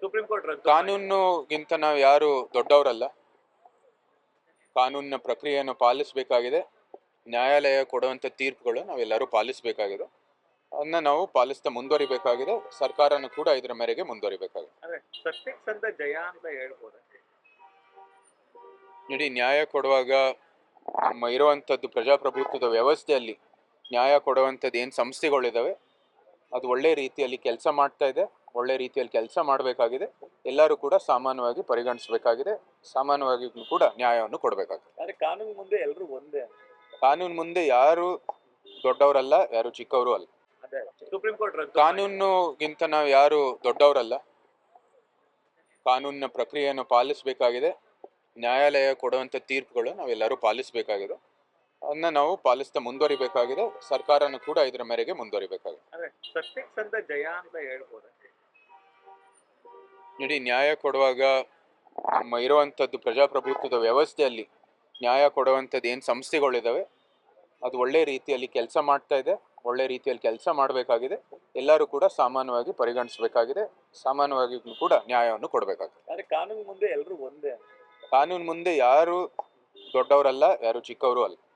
Supreme court ಕಾನೂನುಗಿಂತ ನಾವು ಯಾರು ದೊಡ್ಡವರಲ್ಲ. ಕಾನೂನಿನ ಪ್ರಕ್ರಿಯೆಯನ್ನು ಪಾಲಿಸಬೇಕಾಗಿದೆ. ನ್ಯಾಯಾಲಯ ಕೊಡುವಂತ ತೀರ್ಪುಗಳು ನಾವೆಲ್ಲರೂ ಪಾಲಿಸಬೇಕಾಗಿದೆ. ಅದನ್ನ ನಾವು ಪಾಲಿಸ್ತಾ ಮುಂದುವರಿಬೇಕಾಗಿದೆ. ಸರ್ಕಾರ ಕೂಡ ಇದರ ಮೇರೆಗೆ ಮುಂದುವರಿಬೇಕಾಗಿದೆ. ನೋಡಿ ಜಯ ಅಂತ ನ್ಯಾಯ ಕೊಡುವಾಗ ನಮ್ಮ ಇರುವಂಥದ್ದು ಪ್ರಜಾಪ್ರಭುತ್ವದ ವ್ಯವಸ್ಥೆಯಲ್ಲಿ ನ್ಯಾಯ ಕೊಡುವಂಥದ್ದು ಏನು ಸಂಸ್ಥೆಗಳಿದ್ದಾವೆ ಅದು ಒಳ್ಳೆ ರೀತಿಯಲ್ಲಿ ಕೆಲಸ ಮಾಡ್ತಾ ಇದೆ. ಒಳ್ಳೆ ರೀತಿಯಲ್ಲಿ ಕೆಲಸ ಮಾಡಬೇಕಾಗಿದೆ. ಎಲ್ಲರೂ ಕೂಡ ಸಾಮಾನ್ಯವಾಗಿ ಪರಿಗಣಿಸಬೇಕಾಗಿದೆ. ಸಾಮಾನ್ಯವಾಗಿ ಕೂಡ ನ್ಯಾಯವನ್ನು ಕೊಡಬೇಕಾಗಿದೆ. ಕಾನೂನು ಮುಂದೆ ಎಲ್ಲರೂ ಒಂದೇ ಕಾನೂನು ಮುಂದೆ ಯಾರು ದೊಡ್ಡವರಲ್ಲ ಯಾರು ಚಿಕ್ಕವರು ಅಲ್ಲ. ಸುಪ್ರೀಂ ಕೋರ್ಟ್ ಕಾನೂನುಗಿಂತ ನಾವು ಯಾರು ದೊಡ್ಡವರಲ್ಲ. ಕಾನೂನಿನ ಪ್ರಕ್ರಿಯೆಯನ್ನು ಪಾಲಿಸಬೇಕಾಗಿದೆ. ನ್ಯಾಯಾಲಯ ಕೊಡುವಂಥ ತೀರ್ಪುಗಳು ನಾವೆಲ್ಲರೂ ಪಾಲಿಸಬೇಕಾಗಿದೆ. ಅದನ್ನ ನಾವು ಪಾಲಿಸ್ತಾ ಮುಂದುವರಿಬೇಕಾಗಿದೆ. ಸರ್ಕಾರನು ಕೂಡ ಇದರ ಮೇರೆಗೆ ಮುಂದುವರಿಬೇಕಾಗಿದೆ. ಸತ್ಯಕ್ಕೆ ಸಂದ ಜಯ ಅಂತ ಹೇಳ್ಬೋದು. ಇಡೀ ನ್ಯಾಯ ಕೊಡುವಾಗ ನಮ್ಮ ಇರುವಂಥದ್ದು ಪ್ರಜಾಪ್ರಭುತ್ವದ ವ್ಯವಸ್ಥೆಯಲ್ಲಿ ನ್ಯಾಯ ಕೊಡುವಂಥದ್ದು ಏನು ಸಂಸ್ಥೆಗಳಿದ್ದಾವೆ ಅದು ಒಳ್ಳೆ ರೀತಿಯಲ್ಲಿ ಕೆಲಸ ಮಾಡ್ತಾ ಇದೆ ಒಳ್ಳೆ ರೀತಿಯಲ್ಲಿ ಕೆಲಸ ಮಾಡಬೇಕಾಗಿದೆ ಎಲ್ಲರೂ ಕೂಡ ಸಾಮಾನ್ಯವಾಗಿ ಪರಿಗಣಿಸಬೇಕಾಗಿದೆ ಸಾಮಾನ್ಯವಾಗಿ ಕೂಡ ನ್ಯಾಯವನ್ನು ಕೊಡಬೇಕಾಗಿದೆ. ಆದ್ರೆ ಕಾನೂನು ಮುಂದೆ ಎಲ್ಲರೂ ಒಂದೇ ಕಾನೂನು ಮುಂದೆ ಯಾರು ದೊಡ್ಡವರಲ್ಲ ಯಾರು ಚಿಕ್ಕವರು ಅಲ್ಲ.